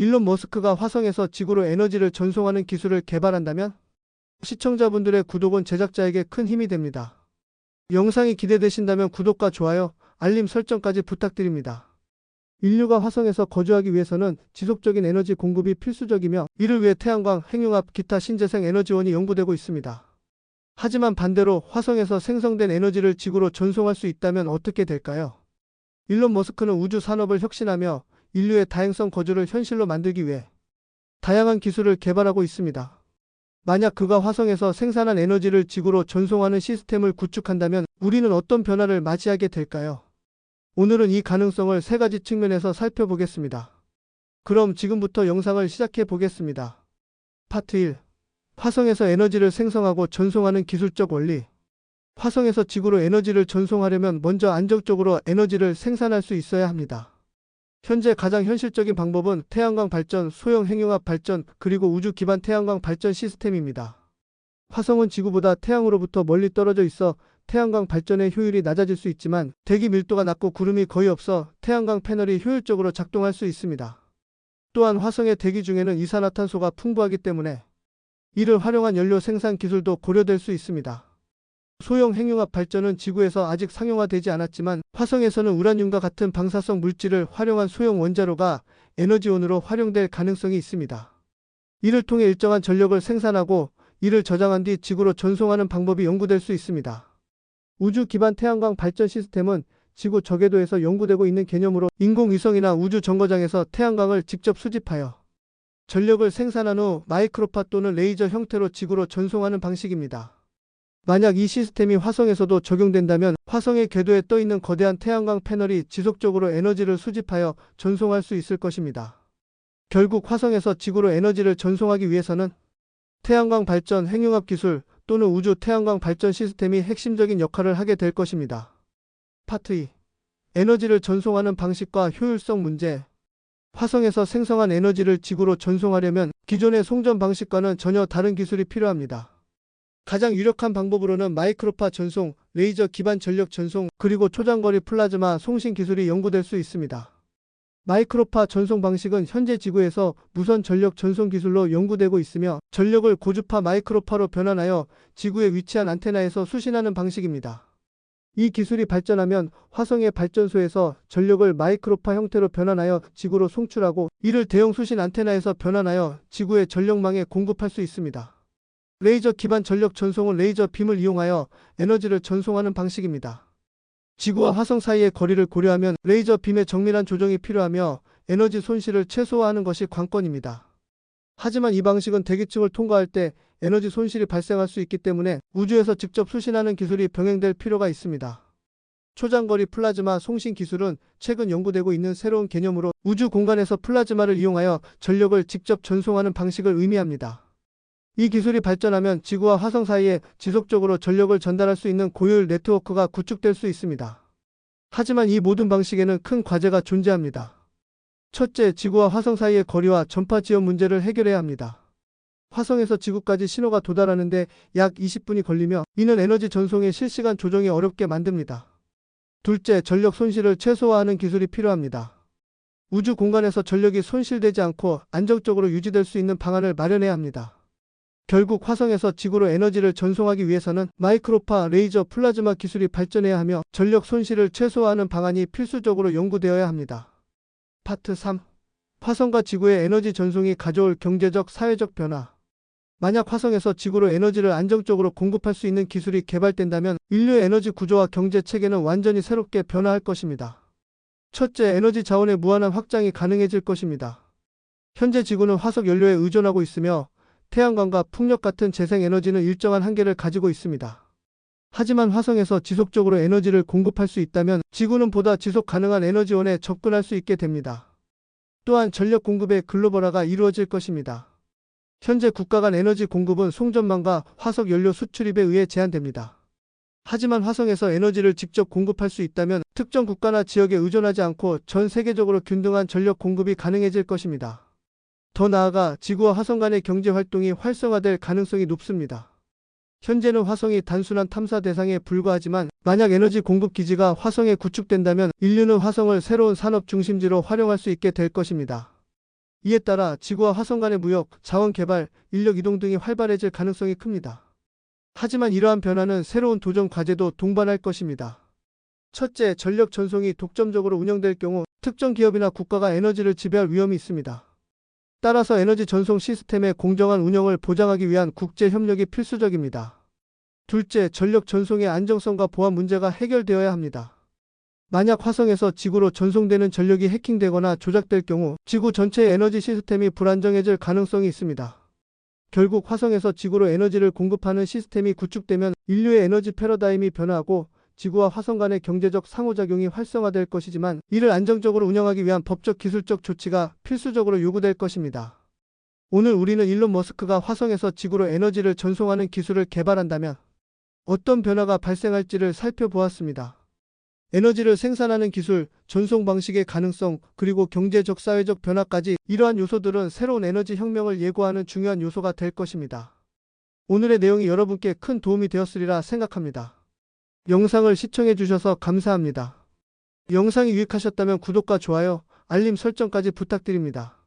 일론 머스크가 화성에서 지구로 에너지를 전송하는 기술을 개발한다면 시청자분들의 구독은 제작자에게 큰 힘이 됩니다. 영상이 기대되신다면 구독과 좋아요, 알림 설정까지 부탁드립니다. 인류가 화성에서 거주하기 위해서는 지속적인 에너지 공급이 필수적이며 이를 위해 태양광, 핵융합, 기타 신재생 에너지원이 연구되고 있습니다. 하지만 반대로 화성에서 생성된 에너지를 지구로 전송할 수 있다면 어떻게 될까요? 일론 머스크는 우주 산업을 혁신하며 인류의 다양성 거주를 현실로 만들기 위해 다양한 기술을 개발하고 있습니다. 만약 그가 화성에서 생산한 에너지를 지구로 전송하는 시스템을 구축한다면 우리는 어떤 변화를 맞이하게 될까요? 오늘은 이 가능성을 세 가지 측면에서 살펴보겠습니다. 그럼 지금부터 영상을 시작해 보겠습니다. 파트 1. 화성에서 에너지를 생성하고 전송하는 기술적 원리. 화성에서 지구로 에너지를 전송하려면 먼저 안정적으로 에너지를 생산할 수 있어야 합니다. 현재 가장 현실적인 방법은 태양광 발전, 소형 핵융합 발전, 그리고 우주 기반 태양광 발전 시스템입니다. 화성은 지구보다 태양으로부터 멀리 떨어져 있어 태양광 발전의 효율이 낮아질 수 있지만 대기 밀도가 낮고 구름이 거의 없어 태양광 패널이 효율적으로 작동할 수 있습니다. 또한 화성의 대기 중에는 이산화탄소가 풍부하기 때문에 이를 활용한 연료 생산 기술도 고려될 수 있습니다. 소형 핵융합 발전은 지구에서 아직 상용화되지 않았지만 화성에서는 우라늄과 같은 방사성 물질을 활용한 소형 원자로가 에너지원으로 활용될 가능성이 있습니다. 이를 통해 일정한 전력을 생산하고 이를 저장한 뒤 지구로 전송하는 방법이 연구될 수 있습니다. 우주 기반 태양광 발전 시스템은 지구 저궤도에서 연구되고 있는 개념으로 인공위성이나 우주 정거장에서 태양광을 직접 수집하여 전력을 생산한 후 마이크로파 또는 레이저 형태로 지구로 전송하는 방식입니다. 만약 이 시스템이 화성에서도 적용된다면 화성의 궤도에 떠 있는 거대한 태양광 패널이 지속적으로 에너지를 수집하여 전송할 수 있을 것입니다. 결국 화성에서 지구로 에너지를 전송하기 위해서는 태양광 발전 핵융합 기술 또는 우주 태양광 발전 시스템이 핵심적인 역할을 하게 될 것입니다. 파트 2. 에너지를 전송하는 방식과 효율성 문제. 화성에서 생성한 에너지를 지구로 전송하려면 기존의 송전 방식과는 전혀 다른 기술이 필요합니다. 가장 유력한 방법으로는 마이크로파 전송, 레이저 기반 전력 전송, 그리고 초장거리 플라즈마 송신 기술이 연구될 수 있습니다. 마이크로파 전송 방식은 현재 지구에서 무선 전력 전송 기술로 연구되고 있으며 전력을 고주파 마이크로파로 변환하여 지구에 위치한 안테나에서 수신하는 방식입니다. 이 기술이 발전하면 화성의 발전소에서 전력을 마이크로파 형태로 변환하여 지구로 송출하고 이를 대형 수신 안테나에서 변환하여 지구의 전력망에 공급할 수 있습니다. 레이저 기반 전력 전송은 레이저 빔을 이용하여 에너지를 전송하는 방식입니다. 지구와 화성 사이의 거리를 고려하면 레이저 빔의 정밀한 조정이 필요하며 에너지 손실을 최소화하는 것이 관건입니다. 하지만 이 방식은 대기층을 통과할 때 에너지 손실이 발생할 수 있기 때문에 우주에서 직접 수신하는 기술이 병행될 필요가 있습니다. 초장거리 플라즈마 송신 기술은 최근 연구되고 있는 새로운 개념으로 우주 공간에서 플라즈마를 이용하여 전력을 직접 전송하는 방식을 의미합니다. 이 기술이 발전하면 지구와 화성 사이에 지속적으로 전력을 전달할 수 있는 고효율 네트워크가 구축될 수 있습니다. 하지만 이 모든 방식에는 큰 과제가 존재합니다. 첫째, 지구와 화성 사이의 거리와 전파 지연 문제를 해결해야 합니다. 화성에서 지구까지 신호가 도달하는데 약 20분이 걸리며 이는 에너지 전송의 실시간 조정이 어렵게 만듭니다. 둘째, 전력 손실을 최소화하는 기술이 필요합니다. 우주 공간에서 전력이 손실되지 않고 안정적으로 유지될 수 있는 방안을 마련해야 합니다. 결국 화성에서 지구로 에너지를 전송하기 위해서는 마이크로파, 레이저, 플라즈마 기술이 발전해야 하며 전력 손실을 최소화하는 방안이 필수적으로 연구되어야 합니다. 파트 3. 화성과 지구의 에너지 전송이 가져올 경제적, 사회적 변화. 만약 화성에서 지구로 에너지를 안정적으로 공급할 수 있는 기술이 개발된다면 인류의 에너지 구조와 경제 체계는 완전히 새롭게 변화할 것입니다. 첫째, 에너지 자원의 무한한 확장이 가능해질 것입니다. 현재 지구는 화석 연료에 의존하고 있으며 태양광과 풍력 같은 재생에너지는 일정한 한계를 가지고 있습니다. 하지만 화성에서 지속적으로 에너지를 공급할 수 있다면 지구는 보다 지속 가능한 에너지원에 접근할 수 있게 됩니다. 또한 전력 공급의 글로벌화가 이루어질 것입니다. 현재 국가 간 에너지 공급은 송전망과 화석 연료 수출입에 의해 제한됩니다. 하지만 화성에서 에너지를 직접 공급할 수 있다면 특정 국가나 지역에 의존하지 않고 전 세계적으로 균등한 전력 공급이 가능해질 것입니다. 더 나아가 지구와 화성 간의 경제 활동이 활성화될 가능성이 높습니다. 현재는 화성이 단순한 탐사 대상에 불과하지만 만약 에너지 공급 기지가 화성에 구축된다면 인류는 화성을 새로운 산업 중심지로 활용할 수 있게 될 것입니다. 이에 따라 지구와 화성 간의 무역, 자원 개발, 인력 이동 등이 활발해질 가능성이 큽니다. 하지만 이러한 변화는 새로운 도전 과제도 동반할 것입니다. 첫째, 전력 전송이 독점적으로 운영될 경우 특정 기업이나 국가가 에너지를 지배할 위험이 있습니다. 따라서 에너지 전송 시스템의 공정한 운영을 보장하기 위한 국제 협력이 필수적입니다. 둘째, 전력 전송의 안정성과 보안 문제가 해결되어야 합니다. 만약 화성에서 지구로 전송되는 전력이 해킹되거나 조작될 경우 지구 전체의 에너지 시스템이 불안정해질 가능성이 있습니다. 결국 화성에서 지구로 에너지를 공급하는 시스템이 구축되면 인류의 에너지 패러다임이 변화하고 지구와 화성 간의 경제적 상호작용이 활성화될 것이지만 이를 안정적으로 운영하기 위한 법적 기술적 조치가 필수적으로 요구될 것입니다. 오늘 우리는 일론 머스크가 화성에서 지구로 에너지를 전송하는 기술을 개발한다면 어떤 변화가 발생할지를 살펴보았습니다. 에너지를 생산하는 기술, 전송 방식의 가능성, 그리고 경제적 사회적 변화까지 이러한 요소들은 새로운 에너지 혁명을 예고하는 중요한 요소가 될 것입니다. 오늘의 내용이 여러분께 큰 도움이 되었으리라 생각합니다. 영상을 시청해 주셔서 감사합니다. 영상이 유익하셨다면 구독과 좋아요, 알림 설정까지 부탁드립니다.